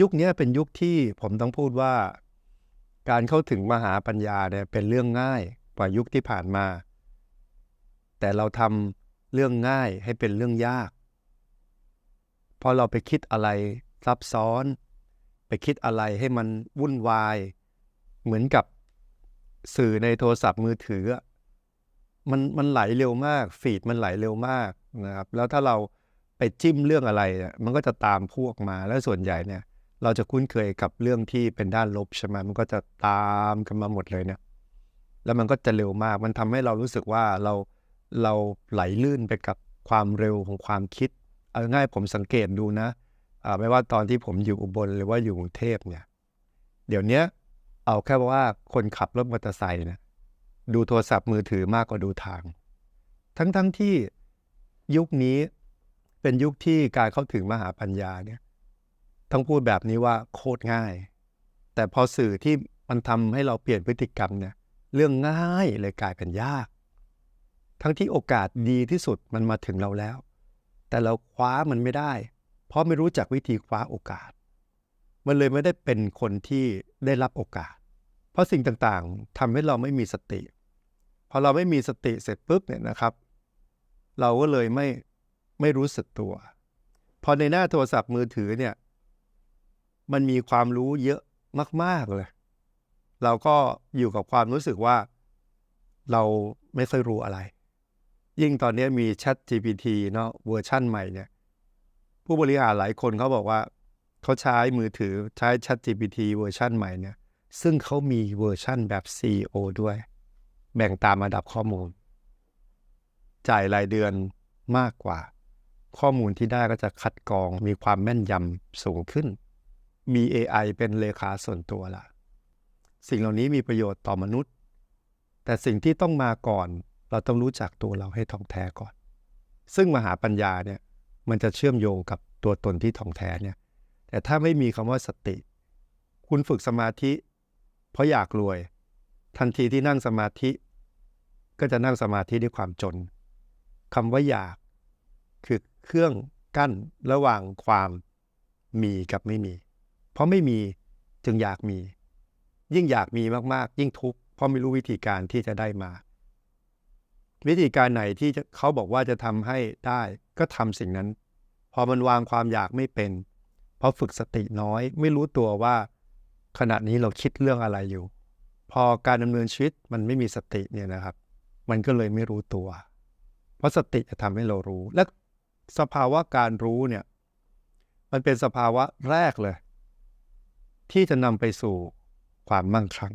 ยุคนี้เป็นยุคที่ผมต้องพูดว่า การเข้าถึงมหาปัญญาเนี่ยเป็นเรื่องง่ายกว่ายุคที่ผ่านมา แต่เราทำเรื่องง่ายให้เป็นเรื่องยากพราะเราไปคิดอะไรซับซ้อน ไปคิดอะไรให้มันวุ่นวาย เหมือนกับสื่อในโทรศัพท์มือถือ มันมันไหลเร็วมาก ฟีดมันไหลเร็วมากนะครับ แล้วถ้าเราไปจิ้มเรื่องอะไร มันก็จะตามพวกมาแล้วส่วนใหญ่เนี่ย เราจะคุ้นเคยกับเรื่องที่เป็นด้านลบใช่ไหมมันก็จะตามกันมาหมดเลยเนี่ยแล้วมันก็จะเร็วมาก มันทำให้เรารู้สึกว่าเราเราไหลลื่นไปกับความเร็วของความคิด เอาง่ายผมสังเกตดูนะไม่ว่าตอนที่ผมอยู่อุบลหรือว่าอยู่กรุงเทพเนี่ย เดี๋ยวนี้เอาแค่ว่าคนขับรถมอเตอร์ไซค์เนี่ยดูโทรศัพท์มือถือมากกว่าดูทาง ทั้งๆทที่ยุคนี้เป็นยุคที่การเข้าถึงมหาปัญญาเนี่ย ต้องพูดแบบนี้ว่าโคตรง่าย แต่พอสื่อที่มันทำให้เราเปลี่ยนพฤติกรรมเนี่ย เรื่องง่ายเลยกลายเป็นยาก ทั้งที่โอกาสดีที่สุดมันมาถึงเราแล้ว แต่เราคว้ามันไม่ได้ เพราะไม่รู้จักวิธีคว้าโอกาส มันเลยไม่ได้เป็นคนที่ได้รับโอกาส เพราะสิ่งต่างๆทำให้เราไม่มีสติ พอเราไม่มีสติเสร็จปุ๊บเนี่ยนะครับ เราก็เลยไม่ไม่รู้สึกตัว พอในหน้าโทรศัพท์มือถือเนี่ย มันมีความรู้เยอะมาก ๆเลย เราก็อยู่กับความรู้สึกว่าเราไม่ค่อยรู้อะไร ยิ่งตอนนี้มี Chat GPT เนาะเวอร์ชั่นใหม่เนี่ย ผู้บริหารหลายคนเขาบอกว่า เขาใช้มือถือใช้ Chat GPT เวอร์ชั่นใหม่เนี่ย ซึ่งเขามีเวอร์ชั่นแบบ CEO ด้วย แบ่งตามระดับข้อมูล จ่ายรายเดือนมากกว่า ข้อมูลที่ได้ก็จะคัดกรองมีความแม่นยำสูงขึ้น มี AI เป็นเลขาส่วนตัวละสิ่งเหล่านี้มีประโยชน์ต่อมนุษย์ แต่สิ่งที่ต้องมาก่อน เราต้องรู้จักตัวเราให้ท่องแท้ก่อน ซึ่งมหาปัญญาเนี่ยมันจะเชื่อมโยงกับตัวตนที่ท่องแท้เนี่ย แต่ถ้าไม่มีคำว่าสติ คุณฝึกสมาธิ เพราะอยากรวย ทันทีที่นั่งสมาธิ ก็จะนั่งสมาธิด้วยความจนคำว่าอยากคือเครื่องกั้นระหว่างความมีกับไม่มี เพราะไม่มีจึงอยากมี ยิ่งอยากมีมากๆ ยิ่งทุกข์เพราะไม่รู้วิธีการที่จะได้มา วิธีการไหนที่เขาบอกว่าจะทำให้ได้ก็ทำสิ่งนั้น พอมันวางความอยากไม่เป็น เพราะฝึกสติน้อย ไม่รู้ตัวว่าขณะนี้เราคิดเรื่องอะไรอยู่ พอการดำเนินชีวิตมันไม่มีสติเนี่ยนะครับ มันก็เลยไม่รู้ตัว เพราะสติจะทำให้เรารู้ และสภาวะการรู้เนี่ย มันเป็นสภาวะแรกเลย ที่จะนำไปสู่ความมั่งคั่ง